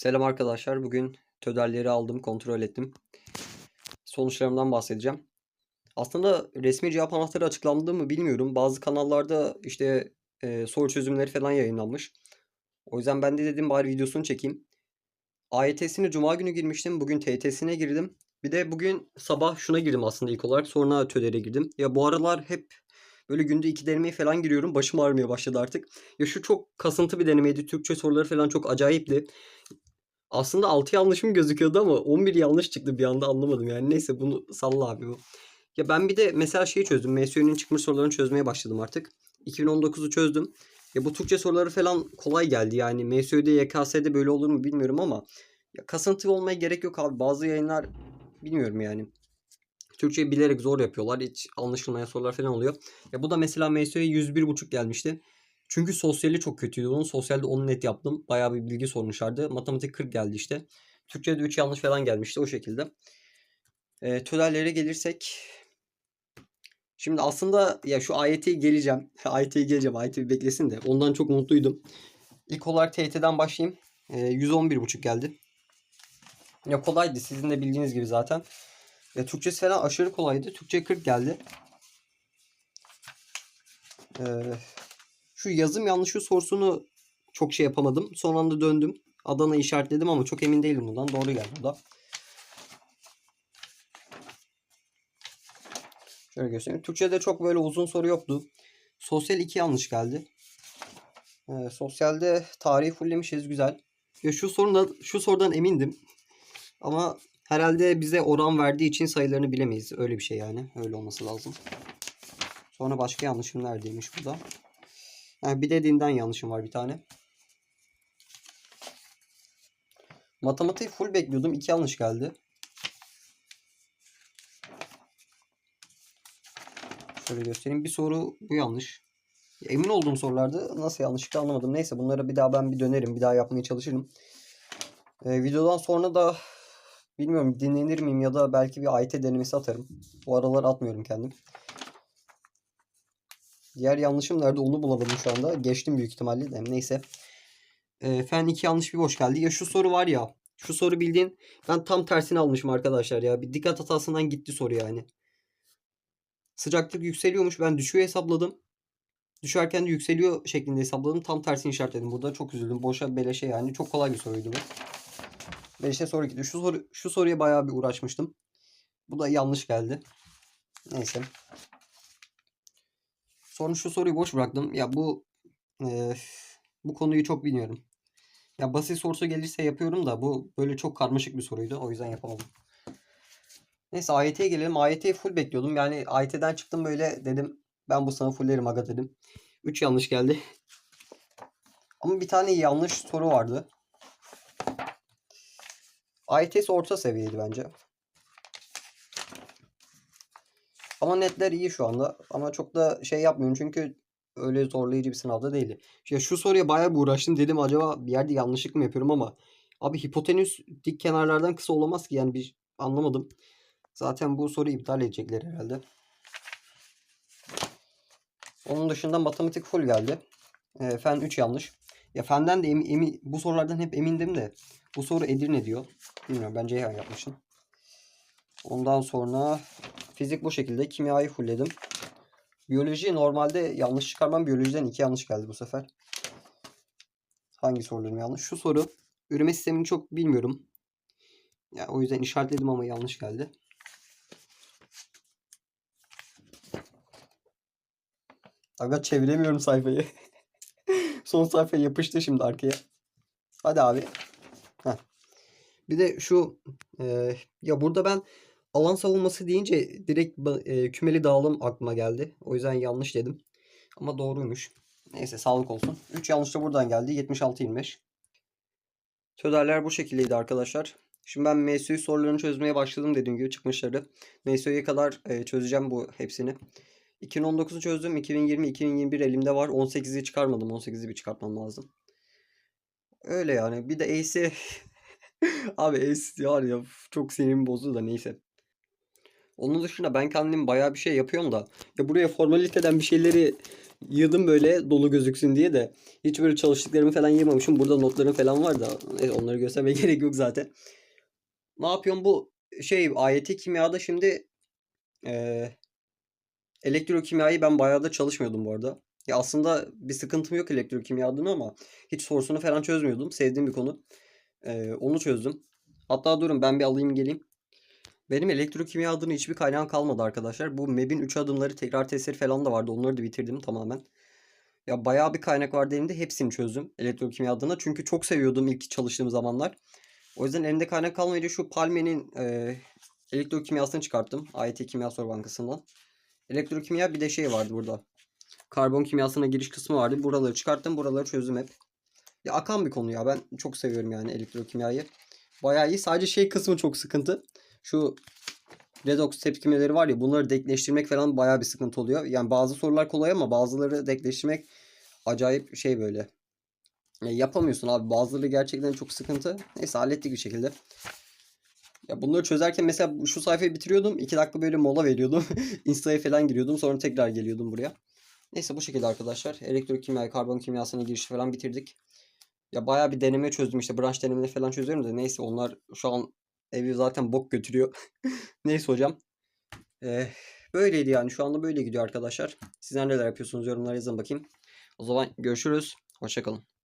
Selam arkadaşlar. Bugün TÖDER'leri aldım, kontrol ettim. Sonuçlarımdan bahsedeceğim. Aslında resmi cevap anahtarı açıklandı mı bilmiyorum. Bazı kanallarda işte e, soru çözümleri falan yayınlanmış. O yüzden ben de dedim bari videosunu çekeyim. AYT'sini cuma günü girmiştim. Bugün TYT'sine girdim. Bir de bugün sabah şuna girdim aslında ilk olarak. Sonra TÖDER'e girdim. Ya bu aralar hep böyle günde iki denemeye falan giriyorum. Başım ağrımaya başladı artık. Ya şu çok kasıntı bir denemeydi. Türkçe soruları falan çok acayipti. Aslında 6 yanlışım gözüküyordu ama 11 yanlış çıktı bir anda anlamadım yani. Neyse bunu salla abi bu. Ya ben bir de mesela şeyi çözdüm. MSÜ'nün çıkmış sorularını çözmeye başladım artık. 2019'u çözdüm. Ya bu Türkçe soruları falan kolay geldi yani. MSÜ'de YKS'de böyle olur mu bilmiyorum ama ya kasıntı olmaya gerek yok abi. Bazı yayınlar bilmiyorum yani. Türkçeyi bilerek zor yapıyorlar. Hiç anlaşılmayan sorular falan oluyor. Ya bu da mesela MSÜ'ye 101.5 gelmişti. Çünkü sosyali çok kötüydü onun. Sosyalde 10 net yaptım. Bayağı bir bilgi sormuşlardı. Matematik 40 geldi işte. Türkçe'de 3 yanlış falan gelmişti o şekilde. E, tölerlere gelirsek. Şimdi aslında ya şu AYT'ye geleceğim. AYT'ye geleceğim. AYT bir beklesin de. Ondan çok mutluydum. İlk olarak TYT'den başlayayım. E, 111.5 geldi. Ya kolaydı. Sizin de bildiğiniz gibi zaten. Ya Türkçesi falan aşırı kolaydı. Türkçe 40 geldi. Ee, şu yazım yanlışı sorusunu çok şey yapamadım. Son anda döndüm. Adana işaretledim ama çok emin değilim bundan. Doğru geldi bu da. Şöyle göstereyim. Türkçe'de çok böyle uzun soru yoktu. Sosyal 2 yanlış geldi. Ee, sosyalde tarihi fulllemişiz. Güzel. Ya şu sorundan, şu sorudan emindim. Ama herhalde bize oran verdiği için sayılarını bilemeyiz. Öyle bir şey yani. Öyle olması lazım. Sonra başka yanlışım neredeymiş burada? Yani bir de dinden yanlışım var bir tane. Matematik full bekliyordum. iki yanlış geldi. Şöyle göstereyim. Bir soru bu yanlış. Emin olduğum sorulardı. Nasıl yanlışlıkla anlamadım. Neyse bunlara bir daha ben bir dönerim. Bir daha yapmaya çalışırım. Ee, videodan sonra da bilmiyorum dinlenir miyim ya da belki bir AYT denemesi atarım. Bu aralar atmıyorum kendim. Diğer yanlışım nerede onu bulamadım şu anda. Geçtim büyük ihtimalle de. Neyse. E, fen 2 yanlış bir boş geldi. Ya şu soru var ya. Şu soru bildiğin ben tam tersini almışım arkadaşlar ya. Bir dikkat hatasından gitti soru yani. Sıcaklık yükseliyormuş. Ben düşüyor hesapladım. Düşerken de yükseliyor şeklinde hesapladım. Tam tersini işaretledim. Burada çok üzüldüm. Boşa beleşe yani. Çok kolay bir soruydu bu. Beleşe soru gitti. Şu, soru, şu soruya bayağı bir uğraşmıştım. Bu da yanlış geldi. Neyse. Sonra şu soruyu boş bıraktım. Ya bu e, bu konuyu çok bilmiyorum. Ya basit sorusu gelirse yapıyorum da bu böyle çok karmaşık bir soruydu. O yüzden yapamadım. Neyse AYT'ye gelelim. AYT'yi full bekliyordum. Yani AYT'den çıktım böyle dedim ben bu sınavı fullerim aga dedim. 3 yanlış geldi. Ama bir tane yanlış soru vardı. AYT'si orta seviyeydi bence. Ama netler iyi şu anda. Ama çok da şey yapmıyorum çünkü öyle zorlayıcı bir sınavda değildi. Ya şu soruya bayağı bir uğraştım. Dedim acaba bir yerde yanlışlık mı yapıyorum ama abi hipotenüs dik kenarlardan kısa olamaz ki yani bir anlamadım. Zaten bu soruyu iptal edecekler herhalde. Onun dışında matematik full geldi. E, fen 3 yanlış. Ya fenden de emin, emin, bu sorulardan hep emindim de bu soru Edirne diyor. Bilmiyorum ben Ceyhan yapmışım. Ondan sonra fizik bu şekilde. Kimyayı fullledim. Biyoloji normalde yanlış çıkarmam. Biyolojiden iki yanlış geldi bu sefer. Hangi sorularım yanlış? Şu soru. Üreme sistemini çok bilmiyorum. Ya o yüzden işaretledim ama yanlış geldi. Aga çeviremiyorum sayfayı. Son sayfaya yapıştı şimdi arkaya. Hadi abi. Heh. Bir de şu e, ya burada ben alan savunması deyince direkt e, kümeli dağılım aklıma geldi. O yüzden yanlış dedim. Ama doğruymuş. Neyse sağlık olsun. 3 yanlış da buradan geldi. 76-25. Töderler bu şekildeydi arkadaşlar. Şimdi ben MSÜ sorularını çözmeye başladım dediğim gibi çıkmışları. MSÜ'ye kadar e, çözeceğim bu hepsini. 2019'u çözdüm. 2020-2021 elimde var. 18'i çıkarmadım. 18'i bir çıkartmam lazım. Öyle yani. Bir de ACE Abi ACE var ya çok sinirimi bozdu da neyse. Onun dışında ben kendim bayağı bir şey yapıyorum da. Ya buraya formaliteden bir şeyleri Yığdım böyle dolu gözüksün diye de. Hiç böyle çalıştıklarımı falan yığmamışım. Burada notlarım falan var da neyse, onları göstermeye gerek yok zaten. Ne yapıyorum bu şey AYT kimyada şimdi eee elektrokimyayı ben bayağı da çalışmıyordum bu arada. Ya aslında bir sıkıntım yok elektrokimyadan ama hiç sorusunu falan çözmüyordum. Sevdiğim bir konu. Eee, onu çözdüm. Hatta durun ben bir alayım geleyim. Benim elektrokimya adına hiçbir kaynağım kalmadı arkadaşlar. Bu MEB'in 3 adımları tekrar testleri falan da vardı. Onları da bitirdim tamamen. Ya bayağı bir kaynak vardı elimde. Hepsini çözdüm elektrokimya adına. Çünkü çok seviyordum ilk çalıştığım zamanlar. O yüzden elimde kaynak kalmayınca şu Palme'nin eee elektrokimyasını çıkarttım. AYT Kimya Soru Bankası'ndan. Elektrokimya bir de şey vardı burada. Karbon kimyasına giriş kısmı vardı. Buraları çıkarttım. Buraları çözdüm hep. Ya akan bir konu ya. Ben çok seviyorum yani elektrokimyayı. Bayağı iyi. Sadece şey kısmı çok sıkıntı. Şu redox tepkimeleri var ya bunları denkleştirmek falan bayağı bir sıkıntı oluyor. Yani bazı sorular kolay ama bazıları denkleştirmek acayip şey böyle. Ya yapamıyorsun abi. Bazıları gerçekten çok sıkıntı. Neyse hallettik bir şekilde. Ya bunları çözerken mesela şu sayfayı bitiriyordum. 2 dakika böyle mola veriyordum. Insta'ya falan giriyordum. Sonra tekrar geliyordum buraya. Neyse bu şekilde arkadaşlar. Elektrokimya, karbon kimyasına girişi falan bitirdik. Ya bayağı bir deneme çözdüm işte. Branş denemeleri falan çözüyorum da neyse onlar şu an evi zaten bok götürüyor. neyse hocam. Ee, böyleydi yani. Şu anda böyle gidiyor arkadaşlar. Sizler neler yapıyorsunuz yorumlara yazın bakayım. O zaman görüşürüz. Hoşçakalın.